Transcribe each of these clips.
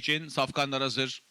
için safkanlar hazır.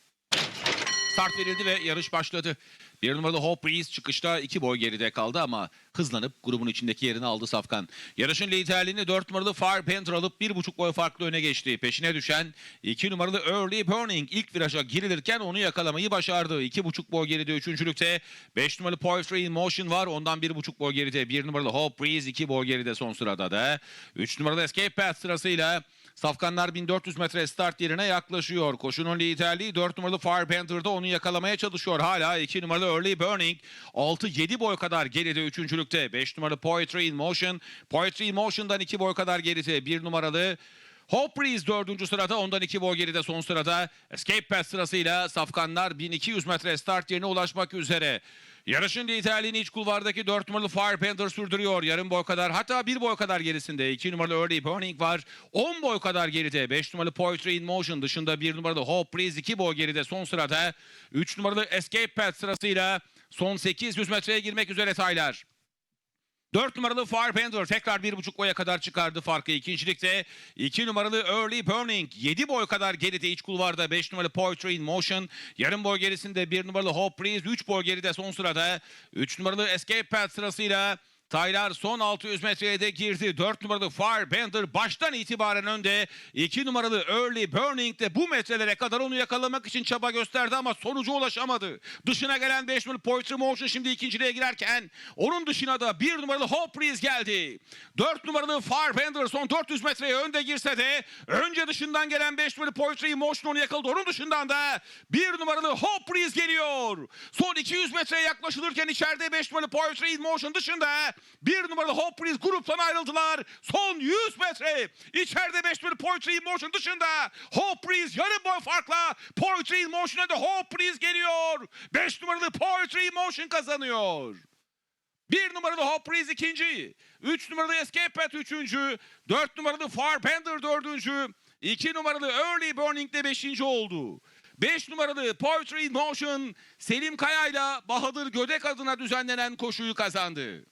Start verildi ve yarış başladı. Bir numaralı Hope Reese çıkışta iki boy geride kaldı ama hızlanıp grubun içindeki yerini aldı Safkan. Yarışın liderliğini 4 numaralı Fire Panther alıp bir buçuk boy farklı öne geçti. Peşine düşen 2 numaralı Early Burning ilk viraja girilirken onu yakalamayı başardı. 2,5 boy geride üçüncülükte 5 numaralı Poetry in Motion var. Ondan 1,5 boy geride 1 numaralı Hope Breeze 2 boy geride son sırada da. 3 numaralı Escape Path sırasıyla Safkanlar 1400 metre start yerine yaklaşıyor. Koşunun liderliği 4 numaralı Fire Panther'da onu yakalamaya çalışıyor. Hala 2 numaralı Early Burning 6-7 boy kadar geride üçüncülükte. 5 numaralı Poetry in Motion. Poetry in Motion'dan 2 boy kadar geride. 1 numaralı Hope Breeze dördüncü sırada ondan iki boy geride son sırada. Escape Path sırasıyla Safkanlar 1200 metre start yerine ulaşmak üzere. Yarışın liderliğini iç kulvardaki 4 numaralı Fire Panther sürdürüyor. Yarım boy kadar hatta bir boy kadar gerisinde. 2 numaralı Early Burning var. 10 boy kadar geride. 5 numaralı Poetry in Motion dışında 1 numaralı Hope Breeze 2 boy geride son sırada. 3 numaralı Escape Path sırasıyla son 800 metreye girmek üzere Taylar. 4 numaralı Fire Panther tekrar 1,5 boya kadar çıkardı farkı. İkincilikte 2 numaralı Early Burning 7 boy kadar geride iç kulvarda 5 numaralı Poetry in Motion. Yarım boy gerisinde 1 numaralı Hope Breeze 3 boy geride son sırada. 3 numaralı Escape Path sırasıyla Taylar son 600 metreye de girdi. 4 numaralı Firebender baştan itibaren önde. 2 numaralı Early Burning de bu metrelere kadar onu yakalamak için çaba gösterdi ama sonuca ulaşamadı. Dışına gelen 5 numaralı Poetry Motion şimdi ikinciliğe girerken onun dışına da 1 numaralı Hope Breeze geldi. 4 numaralı Firebender son 400 metreye önde girse de önce dışından gelen 5 numaralı Poetry Motion onu yakaladı. Onun dışından da 1 numaralı Hope Breeze geliyor. Son 200 metreye yaklaşılırken içeride 5 numaralı Poetry Motion dışında 1 numaralı Hope gruptan ayrıldılar. Son 100 metre içeride 5 numaralı Poetry Motion dışında Hope yarım boy farkla Poetry Motion'a da Hope geliyor. 5 numaralı Poetry Motion kazanıyor. 1 numaralı Hope Breeze ikinci. 3 numaralı Escape Path üçüncü. 4 numaralı Firebender dördüncü. 2 numaralı Early Burning de beşinci oldu. 5 numaralı Poetry in Motion Selim Kaya'yla Bahadır Gödek adına düzenlenen koşuyu kazandı.